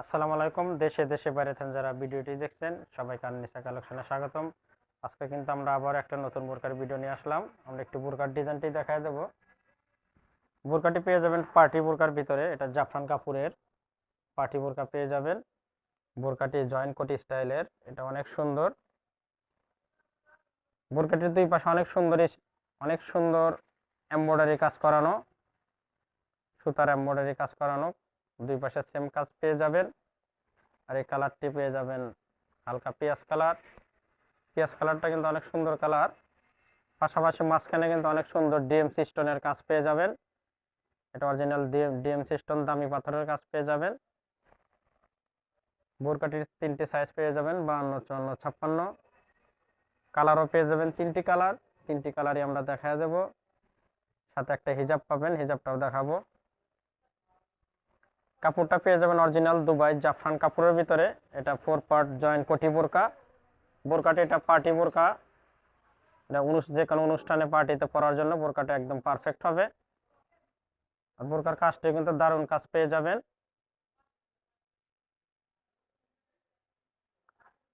আসসালামু আলাইকুম। দেশে দেশে বাইরে থেকে যারা ভিডিওটি দেখছেন, সবাইকে আননিসা কালেকশনে স্বাগতম। আজকে কিন্তু আমরা আবার একটা নতুন বোরকার ভিডিও নিয়ে আসলাম। আমরা একটু বোরকার ডিজাইনটি দেখায় দেব। বোরকাটি পেয়ে যাবেন পার্টি বোরকার ভিতরে, এটা জাফরান কাপুরের পার্টি বোরকা পেয়ে যাবেন। বোরকাটি জয়েন্ট কোটি স্টাইলের, এটা অনেক সুন্দর। বোরকাটির দুই পাশে অনেক সুন্দর অনেক সুন্দর এমব্রয়ডারি কাজ করানো, সুতার এমব্রয়ডারি কাজ করানো। দুই পাশে সেম কাজ পেয়ে যাবেন। আর এই কালারটি পেয়ে যাবেন হালকা পেঁয়াজ কালার পেঁয়াজ কালারটা কিন্তু অনেক সুন্দর কালার পাশাপাশি মাঝখানে কিন্তু অনেক সুন্দর ডিএমসি স্টোনের কাজ পেয়ে যাবেন। এটা অরিজিনাল ডিএমসি স্টোন দামি পাথরের কাজ পেয়ে যাবেন। বোরকাটির তিনটি সাইজ পেয়ে যাবেন, বাহান্ন, চুয়ান্ন, ছাপ্পান্ন। কালারও পেয়ে যাবেন তিনটি কালার তিনটি কালারই আমরা দেখা দেব। সাথে একটা হিজাব পাবেন, হিজাবটাও দেখাবো। কাপড়টা পেয়ে যাবেন অরিজিনাল দুবাই জাফরান কাপড়ের ভিতরে। এটা ফোর পার্ট জয়েন্ট কোটি বোরকা। বোরকাটি এটা পার্টি বোরকা। এটা যে কোনো অনুষ্ঠানে পার্টিতে পরার জন্য বোরকাটা একদম পারফেক্ট হবে। আর বোরকার কাজটি কিন্তু দারুণ কাজ পেয়ে যাবেন।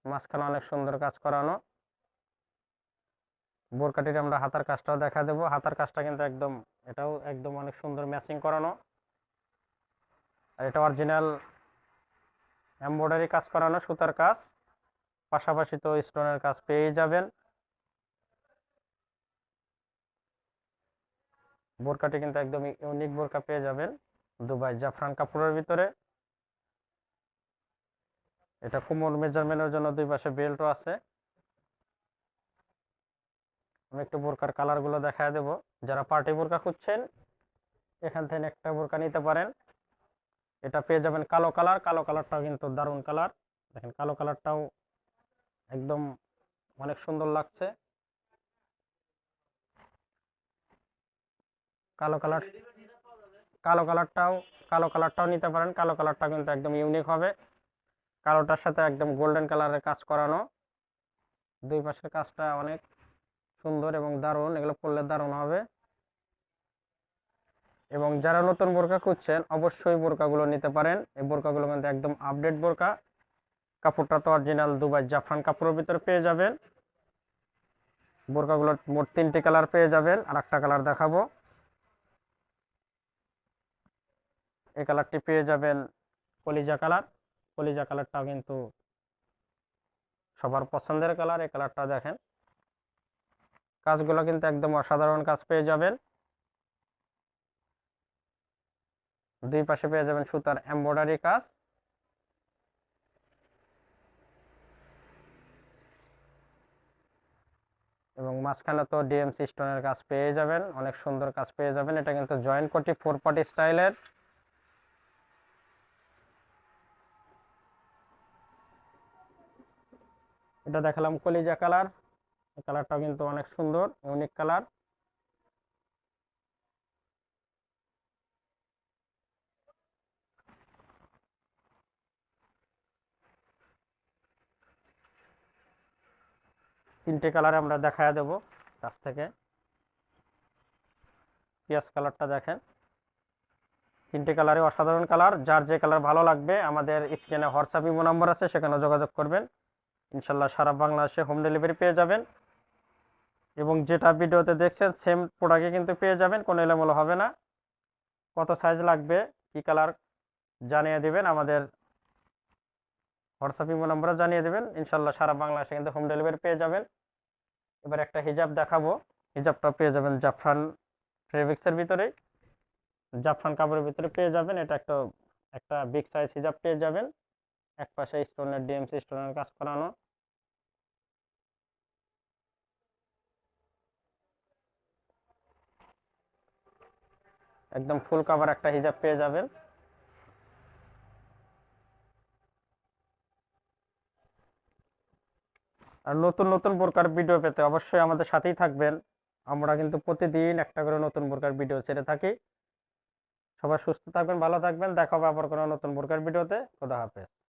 মাঝখানে অনেক সুন্দর কাজ করানো। বোরকাটির আমরা হাতার কাজটাও দেখা দেবো। হাতার কাজটা কিন্তু একদম এটাও একদম অনেক সুন্দর ম্যাচিং করানো। আর এটা অরিজিনাল এমব্রয়ডারি কাজ করানো, সুতার কাজ। পাশাপাশি তো স্টোনের কাজ পেয়েই যাবেন। বোরকাটি কিন্তু একদম ইউনিক বোরকা পেয়ে যাবেন দুবাই জাফরান কাপড়ের ভিতরে। এটা কোমর মেজারমেন্টের জন্য দুই পাশে বেল্টও আছে। আমি একটু বোরকার কালারগুলো দেখায় দেব। যারা পার্টি বোরকা খুঁজছেন, এখান থেকে একটা বোরকা নিতে পারেন। এটা পেয়ে যাবেন কালো কালার, কালো কালারটাও কিন্তু দারুণ কালার। দেখেন কালো কালারটাও একদম অনেক সুন্দর লাগছে। কালো কালার, কালো কালারটাও কালো কালারটাও নিতে পারেন। কালো কালারটা কিন্তু একদম ইউনিক হবে। কালোটার সাথে একদম গোল্ডেন কালারের কাজ করানো। দুই পাশের কাজটা অনেক সুন্দর এবং দারুণ। এগুলো পরলে দারুণ হবে। এবং যারা নতুন বোরকা খুঁজছেন, অবশ্যই বোরকাগুলো নিতে পারেন। এই বোরকাগুলো কিন্তু একদম আপডেট বোরকা। কাপড়টা তো অরিজিনাল দুবাই জাফরান কাপড়ের ভিতরে পেয়ে যাবেন। বোরকাগুলোর মোট তিনটি কালার পেয়ে যাবেন। আর একটা কালার দেখাবো। এই কালারটি পেয়ে যাবেন কলিজা কালার। কলিজা কালারটাও কিন্তু সবার পছন্দের কালার। এই কালারটা দেখেন। কাজগুলো কিন্তু একদম অসাধারণ কাজ পেয়ে যাবেন। দুই পাশে পেয়ে যাবেন সুতার এমব্রয়ডারি কাজ। এবং মাঝখানে তো ডিএমসি স্টোনের কাজ পেয়ে যাবেন, অনেক সুন্দর কাজ পেয়ে যাবেন। এটা কিন্তু জয়েন্ট কোটি ফোর পার্টি স্টাইলের এটা দেখালাম কলিজা কালার কালারটাও কিন্তু অনেক সুন্দর, ইউনিক কালার। তিনটে কালার আমরা দেখায় দেব। কাছ থেকে পিঁয়াজ কালারটা দেখেন। তিনটে কালারে অসাধারণ কালার। যার যে কালার ভালো লাগবে, আমাদের স্ক্রিনে হোয়াটসঅ্যাপ, ইমো নাম্বার আছে, সেখানে যোগাযোগ করবেন। ইনশাল্লাহ সারা বাংলাদেশে হোম ডেলিভারি পেয়ে যাবেন। এবং যেটা ভিডিওতে দেখছেন সেম প্রোডাক্টে কিন্তু পেয়ে যাবেন, কোনো এলোমেলো হবে না। কত সাইজ লাগবে, কি কালার, জানিয়ে দেবেন আমাদের হোয়াটসঅ্যাপ ইমো নাম্বারে জানিয়ে দেবেন। ইনশাল্লাহ সারা বাংলাদেশে কিন্তু হোম ডেলিভারি পেয়ে যাবেন। এবার একটা হিজাব দেখাবো। হিজাবটা পেয়ে যাবেন জাফরান ফেব্রিক্সের ভিতরে। জাফরান কাপড়ের ভিতরে পেয়ে যাবেন। এটা একটা একটা বিগ সাইজ হিজাব পেয়ে যাবেন। এক পাশে স্টোনের ডিএমসি স্টোনের কাজ করানো। একদম ফুল কাভার একটা হিজাব পেয়ে যাবেন। আর নতুন নতুন প্রকার ভিডিও পেতে অবশ্যই আমাদের সাথেই থাকবেন। আমরা কিন্তু প্রতিদিন একটা করে নতুন প্রকার ভিডিও ছেড়ে থাকি। সবাই সুস্থ থাকবেন, ভালো থাকবেন। দেখা হবে আবার কোনো নতুন প্রকার ভিডিওতে খোদা হাফেজ।